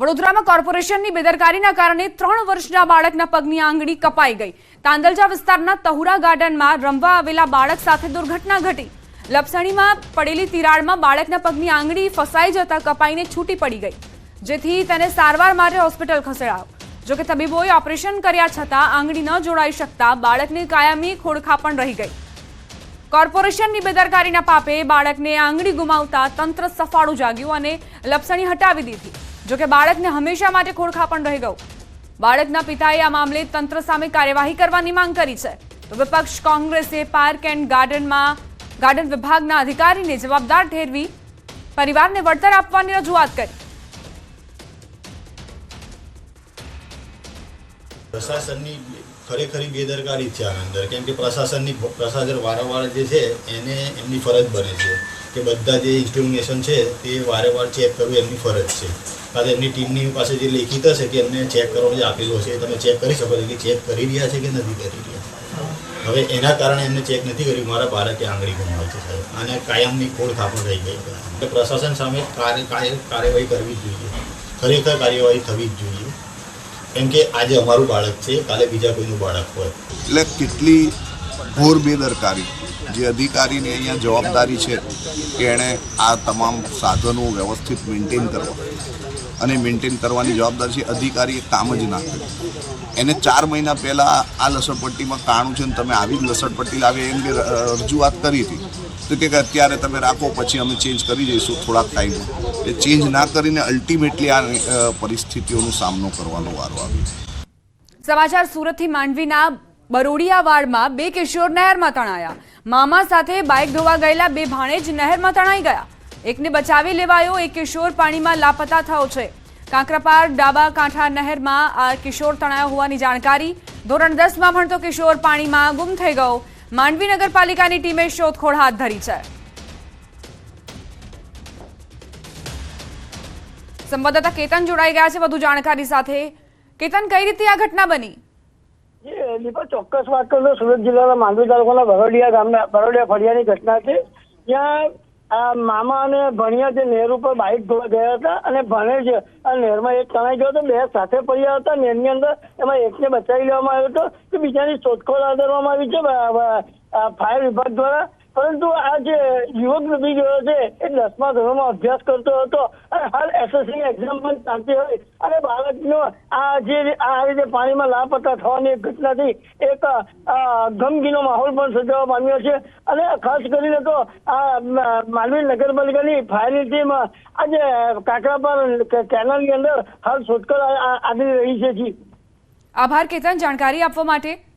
વડોદરામાં કોર્પોરેશનની બેદરકારીના કારણે ત્રણ વર્ષના બાળકના પગની આંગળી કપાઈ ગઈ. તાંદલજા વિસ્તારના તહુરા ગાર્ડનમાં રમવા આવેલા બાળક સાથે દુર્ઘટના ઘટી. લપસણીમાં પડેલી તિરાડમાં બાળકના પગની આંગળી ફસાઈ જતા કપાઈને છૂટી પડી ગઈ. જેથી તેને સારવાર માટે હોસ્પિટલ ખસેડાયો. જોકે તબીબોએ ઓપરેશન કર્યા છતાં આંગળી ન જોડાઈ શકતા બાળકની કાયમી ખોડખા પણ રહી ગઈ. કોર્પોરેશનની બેદરકારીના પાપે બાળકને આંગળી ગુમાવતા તંત્ર સફાળું જાગ્યું અને લપસણી હટાવી દીધી. જોકે બાળકને હંમેશા માટે ખોળખાપણ રહી ગયું. બાળકના પિતાએ આ મામલે તંત્ર સામે કાર્યવાહી કરવાની માંગ કરી છે. તો વિપક્ષ કોંગ્રેસે પાર્ક એન્ડ ગાર્ડનમાં, ગાર્ડન વિભાગના અધિકારીને જવાબદાર ઠેરવી પરિવારને વળતર આપવાની રજૂઆત કરી. પ્રશાસનની ખરેખરી બેદરકારી છે આના અંદર. કેમ કે પ્રશાસનની પ્રશાસન વારંવાર જે છે, એને એમની ફરજ બને છે કે બધા જે ઇન્સ્ટ્રુમિનેશન છે, તે વારંવાર ચેક કરવું એમની ફરજ છે. કાલે એમની ટીમની પાસે જે લેખિત હશે કે એમને ચેક કરવાનું જે આપેલું હશે તમે ચેક કરી શકો છો કે ચેક કરી રહ્યા છે કે નથી કરી રહ્યા હવે એના કારણે એમને ચેક નથી કર્યું. મારા બાળકે આંગળી ગુમાવી સાહેબ. અને કાયમની ખોડ થાપણ રહી ગઈ એટલે પ્રશાસન સામે કાર્ય, કાર્ય- કાર્યવાહી કરવી જ જોઈએ. ખરેખર કાર્યવાહી થવી જ જોઈએ. કેમ કે આજે અમારું બાળક છે, કાલે બીજા કોઈનું બાળક હોય. એટલે કેટલી ઘોર બેદરકારી. જે અધિકારીની અહીંયા જવાબદારી છે કે એણે આ તમામ સાધનો વ્યવસ્થિત મેન્ટેન કરવા. અને મેન્ટેન કરવાની જવાબદારી છે અધિકારીએ કામ જ ના કર્યું એને ચાર મહિના પહેલાં આ લસણપટ્ટીમાં કાણું છે ને તમે આવી જ લસણપટ્ટી લાવી, એમ કે રજૂઆત કરી હતી. તો કે અત્યારે તમે રાખો, પછી અમે ચેન્જ કરી દઈશું થોડાક ટાઈમમાં એ ચેન્જ ના કરીને અલ્ટિમેટલી આ પરિસ્થિતિઓનો સામનો કરવાનો વારો આવ્યો. સમાચાર સુરતથી માંડવીના બરોડિયાવાડમાં બે કિશોર નહેરમાં તણાયા. મામા સાથે બાઇક ધોવા ગયેલા બે ભાણેજ નહેરમાં તણાઈ ગયા. એકને બચાવી લેવાયો, એક કિશોર પાણીમાં લાપતા થયો છે. કાંકરાપાર, ડાબા કાંઠા નહેરમાં આ કિશોર તણાયો હોવાની જાણકારી. ધોરણ દસમાં ભણતો કિશોર પાણીમાં ગુમ થઈ ગયો. માંડવી નગરપાલિકાની ટીમે શોધખોળ હાથ ધરી છે. સંવાદદાતા કેતન જોડાઈ ગયા છે વધુ જાણકારી સાથે. કેતન, કઈ રીતે આ ઘટના બની? ચોક્કસ વાત કરું સુરત જિલ્લાના માંડવી તાલુકાના બરોડિયા ગામના બરોડિયા ફળિયાની ઘટના છે. ત્યાં મામા અને ભણિયા જે નહેર ઉપર બાઇક ધોવા ગયા હતા અને ભણે છે. આ નહેરમાં એક તણાઈ ગયો હતો, બે સાથે પડ્યા હતા. નહેરની અંદર એમાં એકને બચાવી લેવામાં આવ્યો હતો કે બીજાની શોધખોળ હાથ ધરવામાં આવી છે. ફાયર વિભાગ દ્વારા પરંતુ આ જે યુવક ગયો છે, એ દસમા ધોરણમાં અભ્યાસ કરતો હતો અને હાલ એસએસસી એક્ઝામ પણ ચાલતી હોય. અને બાળકનો આ જે આ રીતે પાણીમાં લાપતા થવાની ઘટનાથી એક ગમગીનો માહોલ પણ સર્જાવા પામ્યો છે. અને ખાસ કરીને તો આ માલવી નગરપાલિકાની ફાયરની ટીમ, આજે કાકરાપાર કેનાલની અંદર હાલ શોધખોળ આ- આ- રહી છે આભાર, કેતન. જાણકારી આપવા માટે